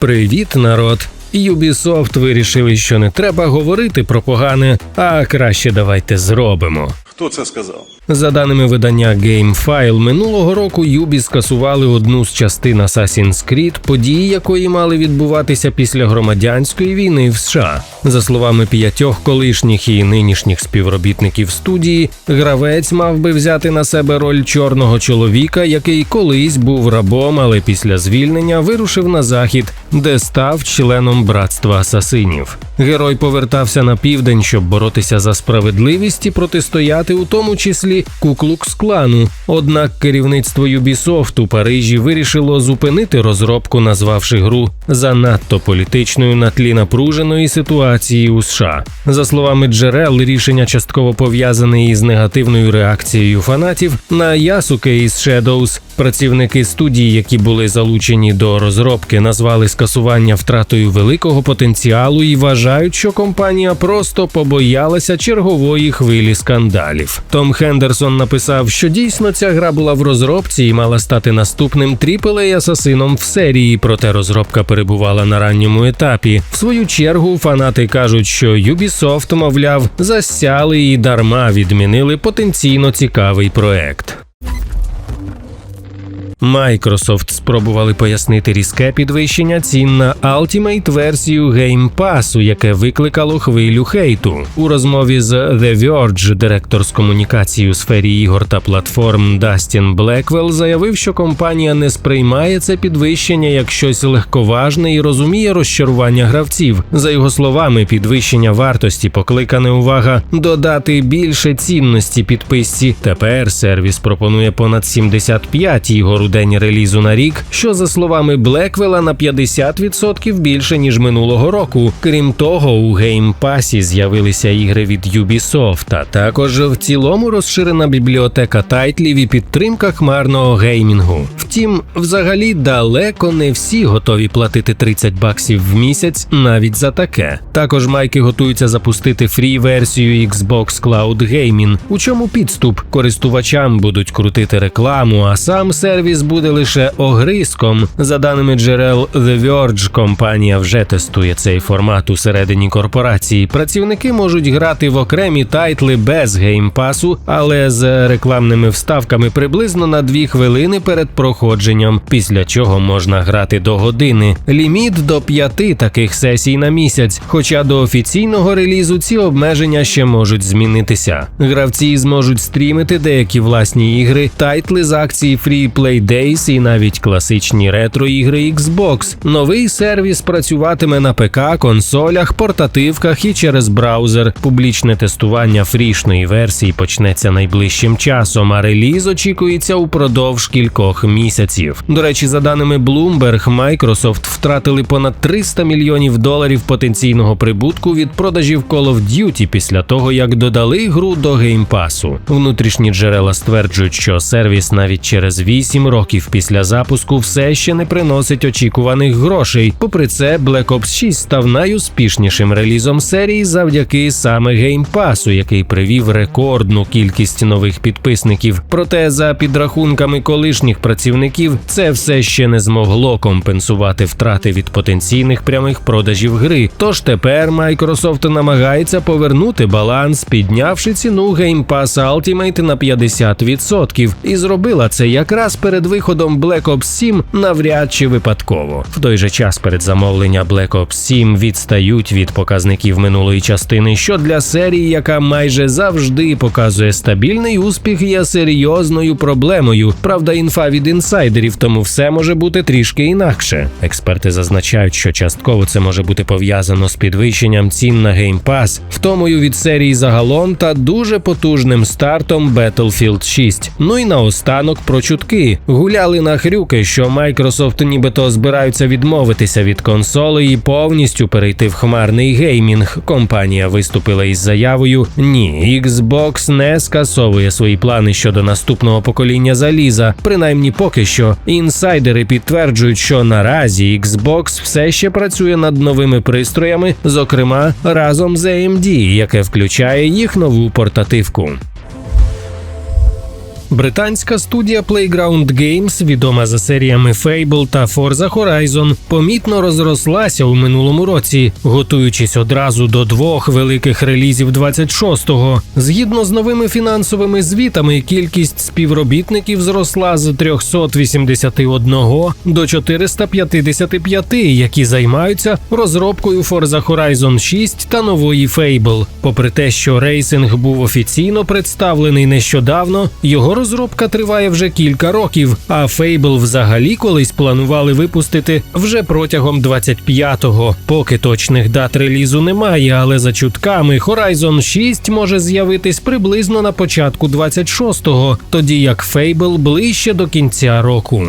Привіт, народ! Ubisoft вирішили, що не треба говорити про погане, а краще давайте зробимо. Хто це сказав? За даними видання GameFile, минулого року Юбі скасували одну з частин Assassin's Creed, події якої мали відбуватися після громадянської війни в США. За словами п'ятьох колишніх і нинішніх співробітників студії, гравець мав би взяти на себе роль чорного чоловіка, який колись був рабом, але після звільнення вирушив на захід, де став членом братства асасинів. Герой повертався на південь, щоб боротися за справедливість і протистояти у тому числі Куклукс клану. Однак керівництво Ubisoft у Парижі вирішило зупинити розробку, назвавши гру занадто політичною на тлі напруженої ситуації у США. За словами джерел, рішення частково пов'язане із негативною реакцією фанатів на Yasuke із Shadows. Працівники студії, які були залучені до розробки, назвали скасування втратою великого потенціалу і вважають, що компанія просто побоялася чергової хвилі скандалів. Том Хендерсон написав, що дійсно ця гра була в розробці і мала стати наступним AAA асасином в серії, проте розробка перебувала на ранньому етапі. В свою чергу фанати кажуть, що Ubisoft, мовляв, засяли і дарма відмінили потенційно цікавий проект. Microsoft спробували пояснити різке підвищення цін на Ultimate версію Game Pass, яке викликало хвилю хейту. У розмові з The Verge директор з комунікації у сфері ігор та платформ Дастін Блеквелл заявив, що компанія не сприймає це підвищення як щось легковажне і розуміє розчарування гравців. За його словами, підвищення вартості покликане увага додати більше цінності підписці. Тепер сервіс пропонує понад 75 ігор у день релізу на рік, що за словами Блеквела на 50% більше ніж минулого року. Крім того, у геймпасі з'явилися ігри від Ubisoft, а також в цілому розширена бібліотека тайтлів і підтримка хмарного геймінгу. Втім, взагалі далеко не всі готові платити 30 баксів в місяць навіть за таке. Також майки готуються запустити фрі-версію Xbox Cloud Gaming, у чому підступ користувачам будуть крутити рекламу, а сам сервіс буде лише огризком. За даними джерел The Verge, компанія вже тестує цей формат усередині корпорації. Працівники можуть грати в окремі тайтли без геймпасу, але з рекламними вставками приблизно на 2 хвилини перед проходженням, після чого можна грати до години. Ліміт до 5 таких сесій на місяць. Хоча до офіційного релізу ці обмеження ще можуть змінитися. Гравці зможуть стрімити деякі власні ігри, тайтли з акції Free Days і навіть класичні ретро-ігри Xbox. Новий сервіс працюватиме на ПК, консолях, портативках і через браузер. Публічне тестування фрішної версії почнеться найближчим часом, а реліз очікується упродовж кількох місяців. До речі, за даними Bloomberg, Microsoft втратили понад 300 мільйонів доларів потенційного прибутку від продажів Call of Duty після того, як додали гру до геймпасу. Внутрішні джерела стверджують, що сервіс навіть через 8 років після запуску все ще не приносить очікуваних грошей. Попри це, Black Ops 6 став найуспішнішим релізом серії завдяки саме геймпасу, який привів рекордну кількість нових підписників. Проте, за підрахунками колишніх працівників, це все ще не змогло компенсувати втрати від потенційних прямих продажів гри. Тож тепер Microsoft намагається повернути баланс, піднявши ціну Game Pass Ultimate на 50%. і зробила це якраз перед виходом Black Ops 7 навряд чи випадково. В той же час перед замовлення Black Ops 7 відстають від показників минулої частини, що для серії, яка майже завжди показує стабільний успіх, є серйозною проблемою. Правда, інфа від інсайдерів, тому все може бути трішки інакше. Експерти зазначають, що частково це може бути пов'язано з підвищенням цін на Game Pass, втомою від серії загалом та дуже потужним стартом Battlefield 6. Ну і наостанок про чутки. Гуляли на хрюки, що Microsoft нібито збираються відмовитися від консолей і повністю перейти в хмарний геймінг. Компанія виступила із заявою: ні, Xbox не скасовує свої плани щодо наступного покоління заліза. Принаймні, поки що інсайдери підтверджують, що наразі Xbox все ще працює над новими пристроями, зокрема разом з AMD, яке включає їх нову портативку. Британська студія Playground Games, відома за серіями Fable та Forza Horizon, помітно розрослася у минулому році, готуючись одразу до двох великих релізів 26-го. Згідно з новими фінансовими звітами, кількість співробітників зросла з 381 до 455, які займаються розробкою Forza Horizon 6 та нової Fable. Попри те, що рейсинг був офіційно представлений нещодавно, його розробка триває вже кілька років, а Fable взагалі колись планували випустити вже протягом 25-го. Поки точних дат релізу немає, але за чутками Horizon 6 може з'явитись приблизно на початку 26-го, тоді як Fable ближче до кінця року.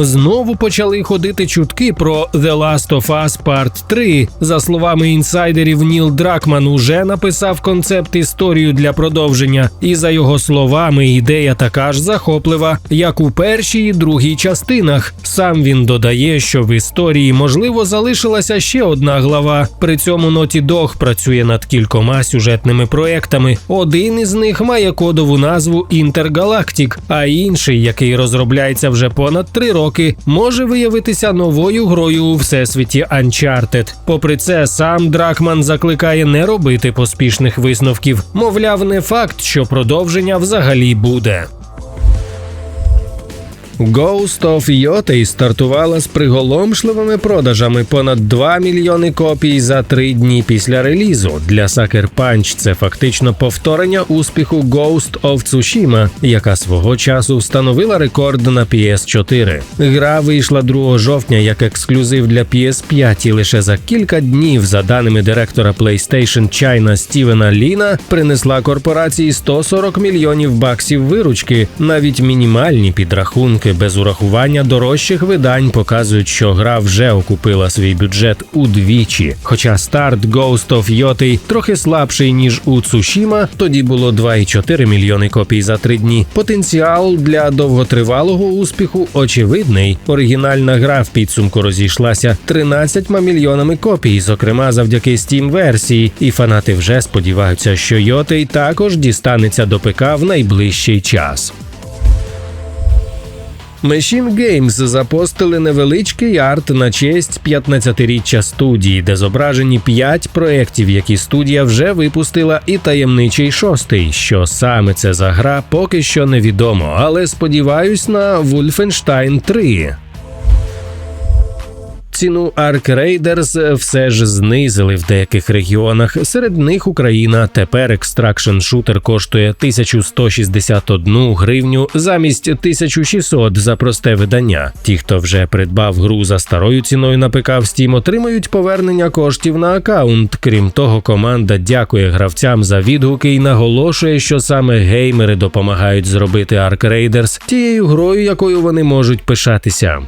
Знову почали ходити чутки про The Last of Us Part 3. За словами інсайдерів, Ніл Дракман уже написав концепт історію для продовження, і за його словами, ідея така ж захоплива, як у першій і другій частинах. Сам він додає, що в історії можливо залишилася ще одна глава. При цьому Naughty Dog працює над кількома сюжетними проектами. Один із них має кодову назву Інтергалактик, а інший, який розробляється вже понад три роки роки може виявитися новою грою у всесвіті Uncharted. Попри це, сам Дракман закликає не робити поспішних висновків. Мовляв, не факт, що продовження взагалі буде. Ghost of Yotei стартувала з приголомшливими продажами понад 2 мільйони копій за три дні після релізу. Для Sucker Punch це фактично повторення успіху Ghost of Tsushima, яка свого часу встановила рекорд на PS4. Гра вийшла 2 жовтня як ексклюзив для PS5 і лише за кілька днів, за даними директора PlayStation China Стівена Ліна, принесла корпорації 140 мільйонів баксів виручки, навіть мінімальні підрахунки без урахування дорожчих видань показують, що гра вже окупила свій бюджет удвічі. Хоча старт Ghost of Yotei трохи слабший ніж у Цушіма, тоді було 2,4 мільйони копій за три дні. Потенціал для довготривалого успіху очевидний. Оригінальна гра в підсумку розійшлася 13 мільйонами копій, зокрема завдяки Steam версії, і фанати вже сподіваються, що Yotei також дістанеться до ПК в найближчий час. Machine Games запостили невеличкий арт на честь 15-річчя студії, де зображені 5 проєктів, які студія вже випустила, і таємничий шостий. Що саме це за гра, поки що невідомо, але сподіваюсь на Wolfenstein 3. Ціну Ark Raiders все ж знизили в деяких регіонах. Серед них Україна. Тепер екстракшн шутер коштує 1161 гривню замість 1600 за просте видання. Ті, хто вже придбав гру за старою ціною на ПК в Steam, отримають повернення коштів на аккаунт. Крім того, команда дякує гравцям за відгуки і наголошує, що саме геймери допомагають зробити Ark Raiders тією грою, якою вони можуть пишатися.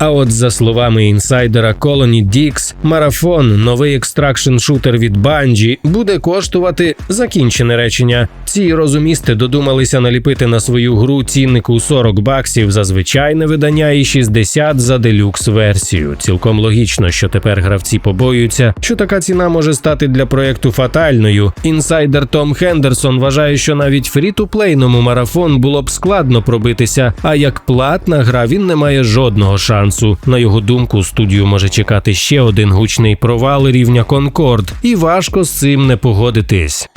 А от за словами інсайдера Colony Dix, марафон, новий екстракшн шутер від Bungie, буде коштувати закінчене речення. Ці розумісти додумалися наліпити на свою гру ціннику 40 баксів за звичайне видання і 60 за делюкс версію. Цілком логічно, що тепер гравці побоюються, що така ціна може стати для проекту фатальною. Інсайдер Том Хендерсон вважає, що навіть фрі-ту-плейному марафон було б складно пробитися. А як платна гра він не має жодного шансу. На його думку, студію може чекати ще один гучний провал рівня Конкорд, і важко з цим не погодитись.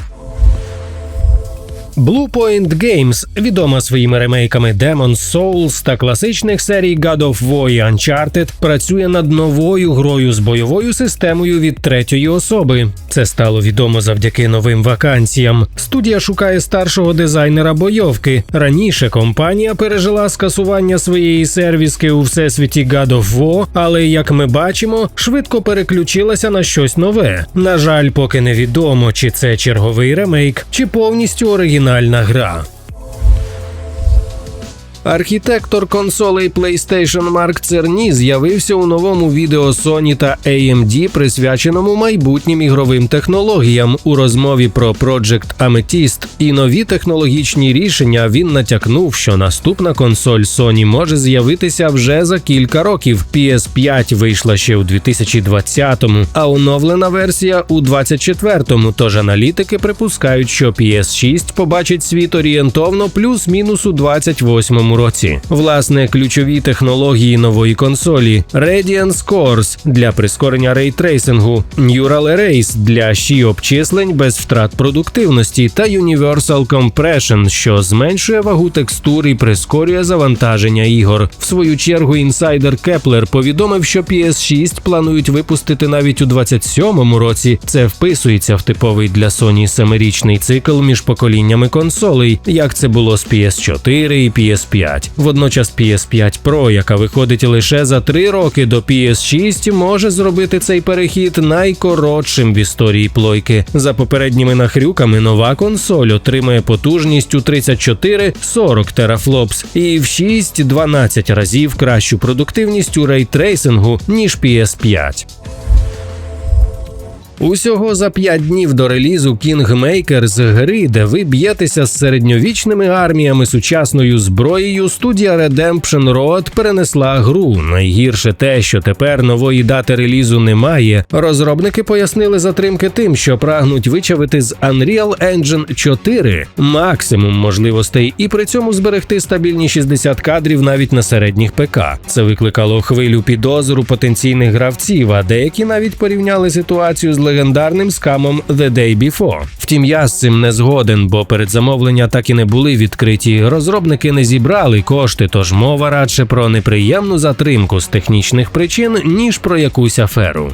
Bluepoint Games відома своїми ремейками Demon's Souls та класичних серій God of War і Uncharted, працює над новою грою з бойовою системою від третьої особи. Це стало відомо завдяки новим вакансіям. Студія шукає старшого дизайнера бойовки. Раніше компанія пережила скасування своєї сервіски у всесвіті God of War, але як ми бачимо, швидко переключилася на щось нове. На жаль, поки невідомо, чи це черговий ремейк, чи повністю оригінальний оригінальна гра. Архітектор консолей PlayStation Марк Церні з'явився у новому відео Sony та AMD, присвяченому майбутнім ігровим технологіям. У розмові про Project Amethyst і нові технологічні рішення він натякнув, що наступна консоль Sony може з'явитися вже за кілька років. PS5 вийшла ще у 2020-му, а оновлена версія у 24-му, Тож аналітики припускають, що PS6 побачить світ орієнтовно плюс-мінус у 28-му році. Власне, ключові технології нової консолі: Radiance Cores для прискорення рейтрейсингу, Neural Erase для щі обчислень без втрат продуктивності та Universal Compression, що зменшує вагу текстур і прискорює завантаження ігор. В свою чергу інсайдер Кеплер повідомив, що PS6 планують випустити навіть у 27-му році. Це вписується в типовий для Sony семирічний цикл між поколіннями консолей, як це було з PS4 і PS5. Водночас PS5 Pro, яка виходить лише за три роки до PS6, може зробити цей перехід найкоротшим в історії плойки. За попередніми нахрюками нова консоль отримає потужність у 34-40 терафлопс і в 6-12 разів кращу продуктивність у рейтрейсингу ніж PS5. Усього за п'ять днів до релізу Kingmaker з гри, де ви б'єтеся з середньовічними арміями сучасною зброєю, студія Redemption Road перенесла гру. Найгірше те, що тепер нової дати релізу немає. Розробники пояснили затримки тим, що прагнуть вичавити з Unreal Engine 4 максимум можливостей і при цьому зберегти стабільні 60 кадрів навіть на середніх ПК. Це викликало хвилю підозру потенційних гравців, а деякі навіть порівняли ситуацію з легендарним скамом The Day Before. Втім, я з цим не згоден, бо передзамовлення так і не були відкриті. Розробники не зібрали кошти, тож мова радше про неприємну затримку з технічних причин, ніж про якусь аферу.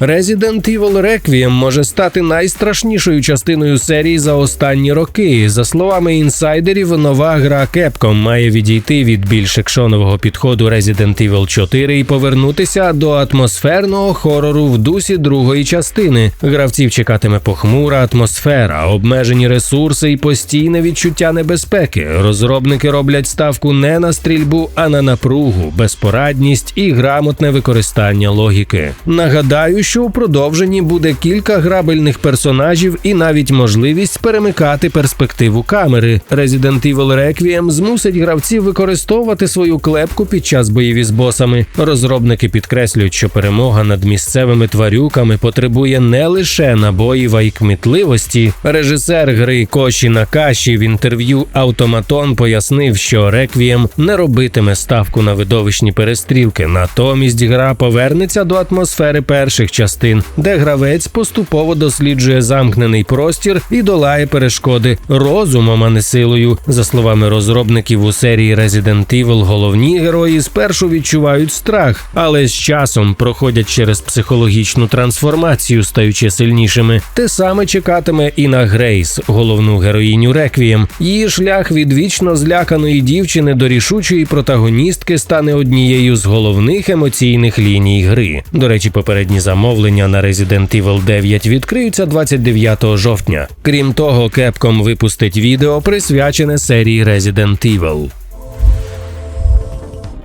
Resident Evil Requiem може стати найстрашнішою частиною серії за останні роки. За словами інсайдерів, нова гра Capcom має відійти від більш екшонового підходу Resident Evil 4 і повернутися до атмосферного хорору в дусі другої частини. Гравців чекатиме похмура атмосфера, обмежені ресурси і постійне відчуття небезпеки. Розробники роблять ставку не на стрільбу, а на напругу, безпорадність і грамотне використання логіки. Нагадаю, що у продовженні буде кілька грабельних персонажів і навіть можливість перемикати перспективу камери. Resident Evil Requiem змусить гравців використовувати свою клепку під час боїв з босами. Розробники підкреслюють, що перемога над місцевими тварюками потребує не лише набоїв, а й кмітливості. Режисер гри Коші Накаші в інтерв'ю Автоматон пояснив, що Requiem не робитиме ставку на видовищні перестрілки, натомість гра повернеться до атмосфери перших частин, де гравець поступово досліджує замкнений простір і долає перешкоди розумом, а не силою. За словами розробників у серії Resident Evil, головні герої спершу відчувають страх, але з часом проходять через психологічну трансформацію, стаючи сильнішими. Те саме чекатиме і на Грейс, головну героїню Реквієм. Її шлях від вічно зляканої дівчини до рішучої протагоністки стане однією з головних емоційних ліній гри. До речі, попередні замовлення замовлення на Resident Evil 9 відкриються 29 жовтня. Крім того, Capcom випустить відео присвячене серії Resident Evil.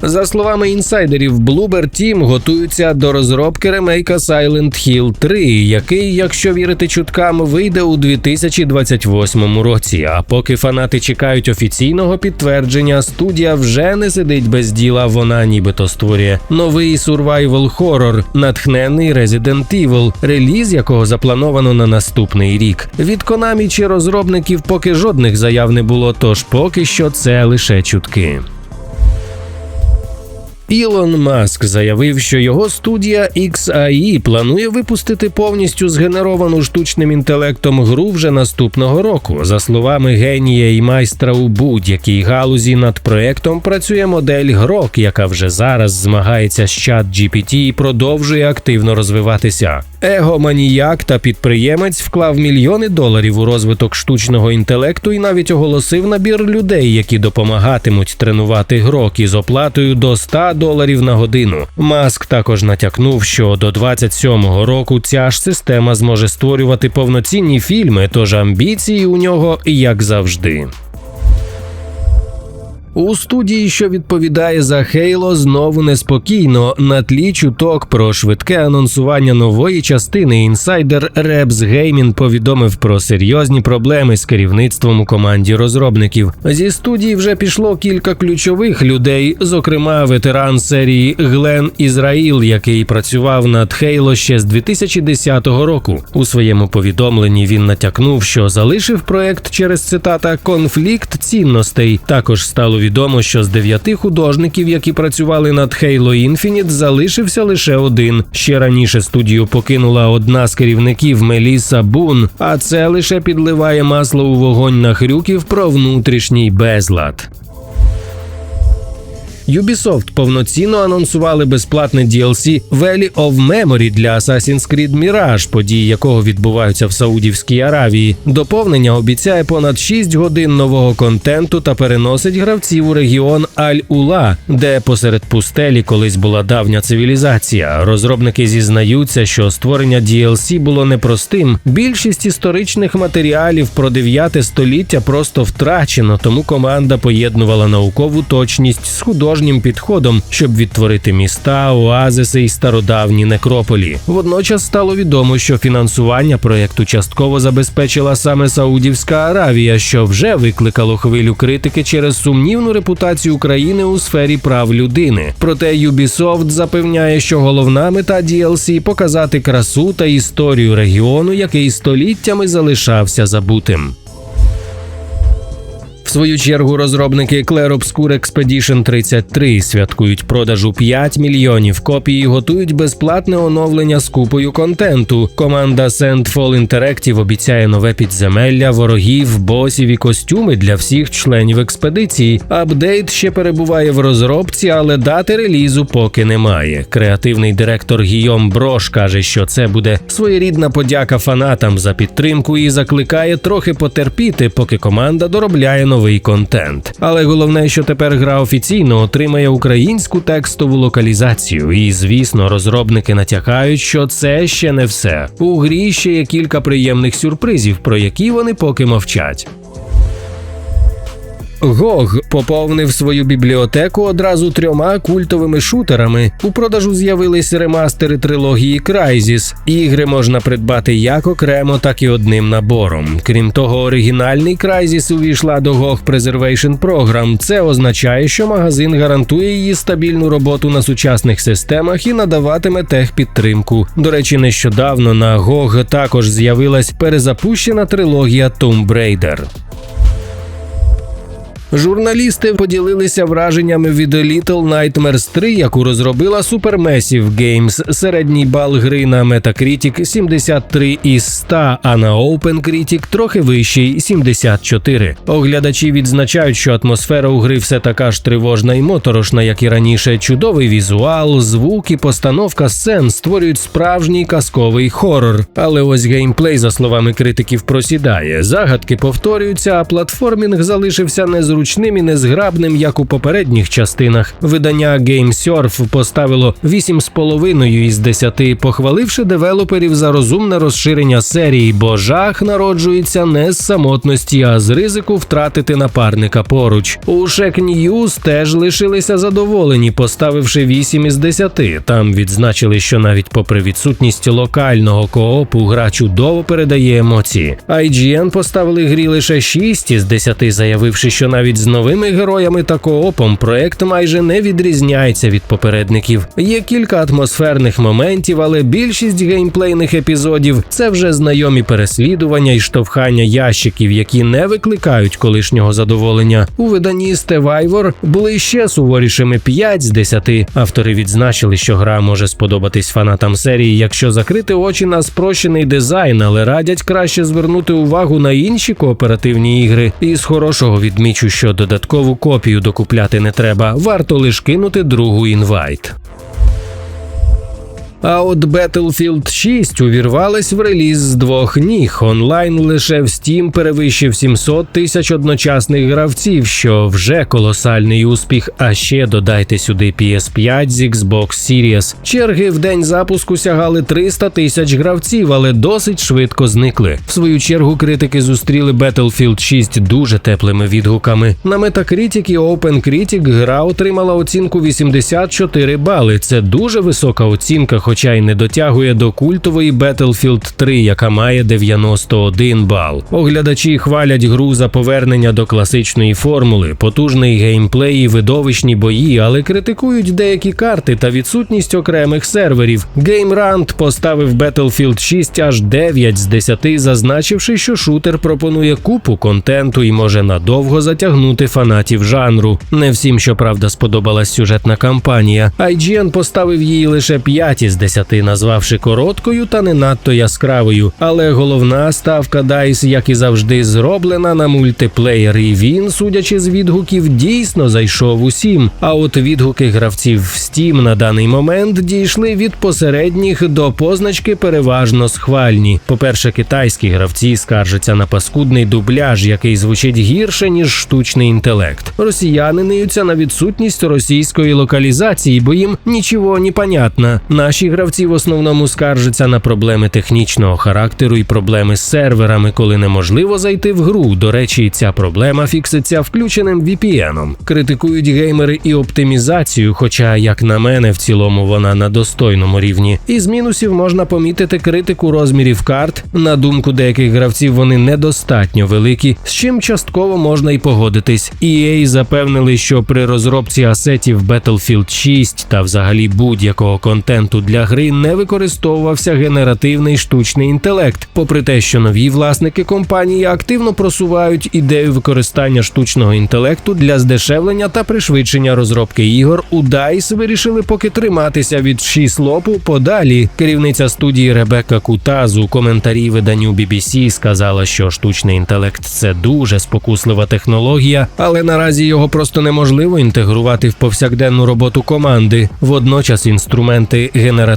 За словами інсайдерів, Bloober Team готуються до розробки ремейка Silent Hill 3, який, якщо вірити чуткам, вийде у 2028 році. А поки фанати чекають офіційного підтвердження, студія вже не сидить без діла. Вона нібито створює новий survival horror, натхнений Resident Evil, реліз якого заплановано на наступний рік. Від Konami чи розробників поки жодних заяв не було, тож поки що це лише чутки. Ілон Маск заявив, що його студія XAI планує випустити повністю згенеровану штучним інтелектом гру вже наступного року. За словами генія і майстра у будь-якій галузі над проектом працює модель Грок, яка вже зараз змагається з чат GPT і продовжує активно розвиватися. Егоманіяк та підприємець вклав мільйони доларів у розвиток штучного інтелекту і навіть оголосив набір людей, які допомагатимуть тренувати грок із оплатою до 100 доларів на годину. Маск також натякнув, що до 27-го року ця ж система зможе створювати повноцінні фільми, тож амбіції у нього як завжди. У студії, що відповідає за Хейло, знову неспокійно на тлі чуток про швидке анонсування нової частини. Інсайдер Ребс Геймін повідомив про серйозні проблеми з керівництвом у команді розробників. Зі студії вже пішло кілька ключових людей, зокрема ветеран серії Глен Ізраїл, який працював над Хейло ще з 2010 року. У своєму повідомленні він натякнув, що залишив проект через цитата конфлікт цінностей. Також стало відомо, що з дев'яти художників, які працювали над Halo Infinite, залишився лише один. Ще раніше студію покинула одна з керівників Меліса Бун, а це лише підливає масло у вогонь на хрюків про внутрішній безлад. Ubisoft повноцінно анонсували безплатне DLC Valley of Memory для Assassin's Creed Mirage, події якого відбуваються в Саудівській Аравії. Доповнення обіцяє понад 6 годин нового контенту та переносить гравців у регіон Аль-Ула, де посеред пустелі колись була давня цивілізація. Розробники зізнаються, що створення DLC було непростим. Більшість історичних матеріалів про 9 століття просто втрачено, тому команда поєднувала наукову точність з художнім підходом, щоб відтворити міста, оазиси і стародавні некрополі. Водночас стало відомо, що фінансування проєкту частково забезпечила саме Саудівська Аравія, що вже викликало хвилю критики через сумнівну репутацію України у сфері прав людини. Проте Ubisoft запевняє, що головна мета DLC – показати красу та історію регіону, який століттями залишався забутим. В свою чергу розробники Clair Obscur Expedition 33 святкують продажу 5 мільйонів копій і готують безплатне оновлення з купою контенту. Команда Sandfall Interactive обіцяє нове підземелля, ворогів, босів і костюми для всіх членів експедиції. Апдейт ще перебуває в розробці, але дати релізу поки немає. Креативний директор Гійом Брош каже, що це буде своєрідна подяка фанатам за підтримку і закликає трохи потерпіти, поки команда доробляє новий контент. Але головне, що тепер гра офіційно отримає українську текстову локалізацію. І звісно, розробники натякають, що це ще не все. У грі ще є кілька приємних сюрпризів, про які вони поки мовчать. GOG поповнив свою бібліотеку одразу трьома культовими шутерами. У продажу з'явились ремастери трилогії Crysis. Ігри можна придбати як окремо, так і одним набором. Крім того, оригінальний Crysis увійшла до GOG Preservation Program. Це означає, що магазин гарантує її стабільну роботу на сучасних системах і надаватиме техпідтримку. До речі, нещодавно на GOG також з'явилась перезапущена трилогія Tomb Raider. Журналісти поділилися враженнями від Little Nightmares 3, яку розробила Supermassive Games. Середній бал гри на Metacritic 73 із 100, а на OpenCritic трохи вищий 74. Оглядачі відзначають, що атмосфера у гри все така ж тривожна і моторошна, як і раніше. Чудовий візуал, звук і постановка сцен створюють справжній казковий хорор. Але ось геймплей, за словами критиків, просідає. Загадки повторюються, а платформінг залишився незручним незручним і незграбним, як у попередніх частинах. Видання GameSurf поставило 8,5 із 10, похваливши девелоперів за розумне розширення серії, бо жах народжується не з самотності, а з ризику втратити напарника поруч. У Shack News теж лишилися задоволені, поставивши 8 із 10. Там відзначили, що навіть попри відсутність локального коопу, гра чудово передає емоції. IGN поставили грі лише 6 із 10, заявивши, що навіть з новими героями та коопом проект майже не відрізняється від попередників. Є кілька атмосферних моментів, але більшість геймплейних епізодів це вже знайомі переслідування і штовхання ящиків, які не викликають колишнього задоволення. У виданні Stevivor були ще суворішими 5 з 10. Автори відзначили, що гра може сподобатись фанатам серії, якщо закрити очі на спрощений дизайн, але радять краще звернути увагу на інші кооперативні ігри. І з хорошого відмічу, що додаткову копію докупляти не треба. Варто лише кинути другу інвайт. А от Battlefield 6 увірвалась в реліз з двох ніг. Онлайн лише в Steam перевищив 700 тисяч одночасних гравців, що вже колосальний успіх. А ще додайте сюди PS5 з Xbox Series. Черги в день запуску сягали 300 тисяч гравців, але досить швидко зникли. В свою чергу критики зустріли Battlefield 6 дуже теплими відгуками. На Metacritic і OpenCritic гра отримала оцінку 84 бали. Це дуже висока оцінка хоча й не дотягує до культової Battlefield 3, яка має 91 бал. Оглядачі хвалять гру за повернення до класичної формули, потужний геймплей і видовищні бої, але критикують деякі карти та відсутність окремих серверів. GameRant поставив Battlefield 6 аж 9 з 10, зазначивши, що шутер пропонує купу контенту і може надовго затягнути фанатів жанру. Не всім, щоправда, сподобалась сюжетна кампанія. IGN поставив її лише 5 із 10, назвавши короткою та не надто яскравою. Але головна ставка DICE, як і завжди, зроблена на мультиплеєр, і він, судячи з відгуків, дійсно зайшов усім. А от відгуки гравців в Steam на даний момент дійшли від посередніх до позначки переважно схвальні. По-перше, китайські гравці скаржаться на паскудний дубляж, який звучить гірше ніж штучний інтелект. Росіяни ниються на відсутність російської локалізації, бо їм нічого не понятно. Наші гравці в основному скаржаться на проблеми технічного характеру і проблеми з серверами, коли неможливо зайти в гру. До речі, ця проблема фікситься включеним VPN-ом. Критикують геймери і оптимізацію, хоча, як на мене, в цілому вона на достойному рівні. Із мінусів можна помітити критику розмірів карт. На думку деяких гравців, вони недостатньо великі, з чим частково можна й погодитись. EA запевнили, що при розробці асетів Battlefield 6 та взагалі будь-якого контенту для гри не використовувався генеративний штучний інтелект, попри те, що нові власники компанії активно просувають ідею використання штучного інтелекту для здешевлення та пришвидшення розробки ігор. У DICE вирішили поки триматися від шіслопу подалі. Керівниця студії Ребекка Кутаз у коментарі виданню BBC сказала, що штучний інтелект це дуже спокуслива технологія, але наразі його просто неможливо інтегрувати в повсякденну роботу команди. Водночас інструменти генеративного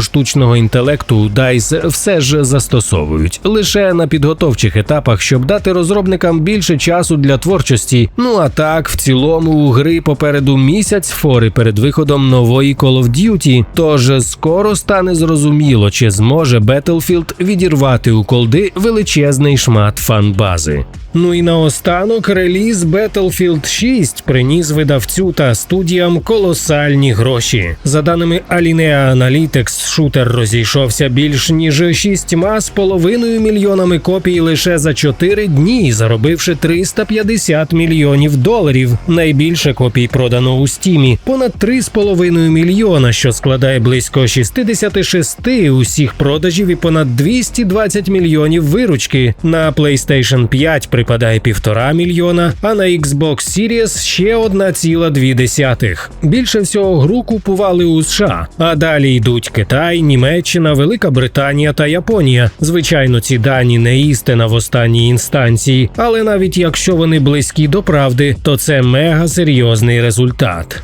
штучного інтелекту у DICE все ж застосовують лише на підготовчих етапах, щоб дати розробникам більше часу для творчості. Ну а так, в цілому у гри попереду місяць фори перед виходом нової Call of Duty, Тож скоро стане зрозуміло, чи зможе Battlefield відірвати у колди величезний шмат фан-бази. Ну і наостанок реліз Battlefield 6 приніс видавцю та студіям колосальні гроші. За даними Alinea Analytics, шутер розійшовся більш ніж 6,5 мільйонами копій лише за 4 дні, заробивши 350 мільйонів доларів. Найбільше копій продано у стімі понад 3,5 мільйона, що складає близько 66 усіх продажів і понад 220 мільйонів виручки. На PlayStation 5 припадає півтора мільйона, а на Xbox Series ще 1,2. Більше всього гру купували у США. А далі йдуть Китай, Німеччина, Велика Британія та Японія. Звичайно, ці дані не істина в останній інстанції, але навіть якщо вони близькі до правди, то це мега серйозний результат.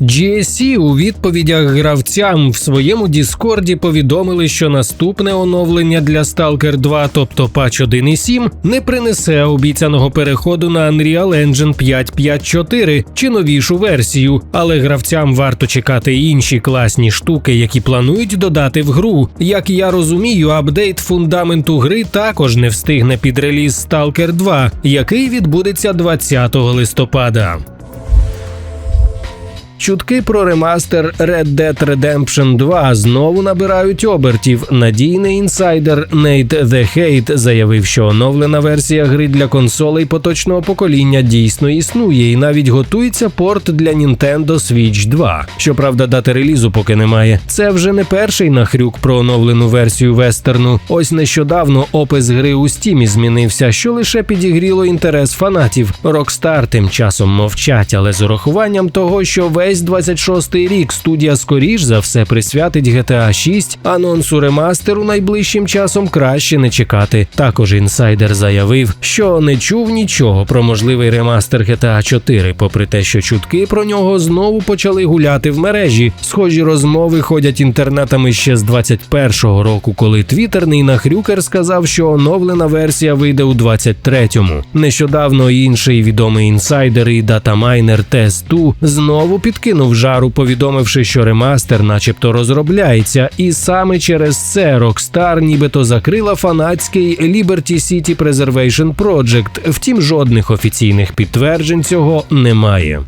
GSC у відповідях гравцям в своєму Діскорді повідомили, що наступне оновлення для Stalker 2, тобто патч 1.7, не принесе обіцяного переходу на Unreal Engine 5.5.4 чи новішу версію, але гравцям варто чекати інші класні штуки, які планують додати в гру. Як я розумію, апдейт фундаменту гри також не встигне під реліз Stalker 2, який відбудеться 20 листопада. Чутки про ремастер Red Dead Redemption 2 знову набирають обертів. Надійний інсайдер Нейт The Hate заявив, що оновлена версія гри для консолей поточного покоління дійсно існує і навіть готується порт для Nintendo Switch 2. Щоправда, дати релізу поки немає. Це вже не перший нахрюк про оновлену версію вестерну. Ось нещодавно опис гри у стімі змінився, що лише підігріло інтерес фанатів. Rockstar тим часом мовчать, але з урахуванням того, що весь 26-й рік студія скоріш за все присвятить GTA 6, анонсу ремастеру найближчим часом краще не чекати. Також інсайдер заявив, що не чув нічого про можливий ремастер GTA 4, попри те, що чутки про нього знову почали гуляти в мережі. Схожі розмови ходять інтернетами ще з 21-го року, коли твіттерний нахрюкер сказав, що оновлена версія вийде у 23-му. Нещодавно інший відомий інсайдер і датамайнер Test2 знову підкинув жару, повідомивши, що ремастер, начебто, розробляється, і саме через це Rockstar нібито закрила фанатський Liberty City Preservation Project. Втім, жодних офіційних підтверджень цього немає.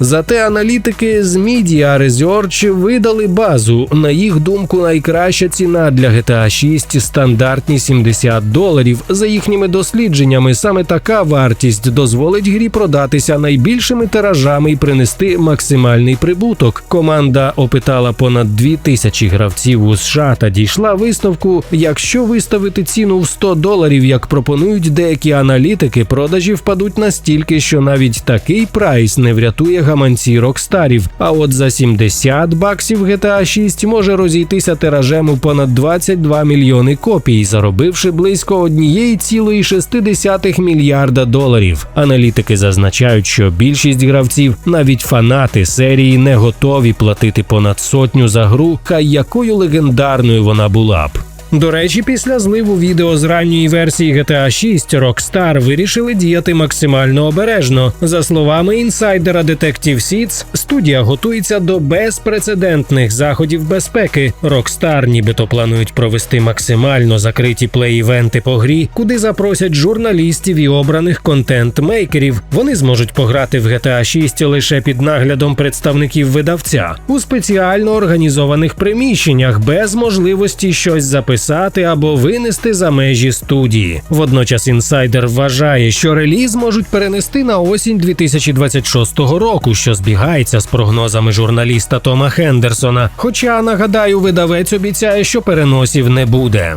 Зате аналітики з Media Research видали базу. На їх думку, найкраща ціна для GTA 6 – стандартні 70 доларів. За їхніми дослідженнями, саме така вартість дозволить грі продатися найбільшими тиражами і принести максимальний прибуток. Команда опитала понад 2000 гравців у США та дійшла висновку: якщо виставити ціну в 100 доларів, як пропонують деякі аналітики, продажі впадуть настільки, що навіть такий прайс не врятує гаманці рокстарів. А от за 70 баксів GTA 6 може розійтися тиражем у понад 22 мільйони копій, заробивши близько 1,6 мільярда доларів. Аналітики зазначають, що більшість гравців, навіть фанати серії, не готові платити понад сотню за гру, хай якою легендарною вона була б. До речі, після зливу відео з ранньої версії GTA 6 Rockstar вирішили діяти максимально обережно. За словами інсайдера Detective Seeds, студія готується до безпрецедентних заходів безпеки. Rockstar нібито планують провести максимально закриті плей-івенти по грі, куди запросять журналістів і обраних контент-мейкерів. Вони зможуть пограти в GTA 6 лише під наглядом представників видавця у спеціально організованих приміщеннях без можливості щось записати записати або винести за межі студії. Водночас інсайдер вважає, що реліз можуть перенести на осінь 2026 року, що збігається з прогнозами журналіста Тома Хендерсона. Хоча нагадаю, видавець обіцяє, що переносів не буде.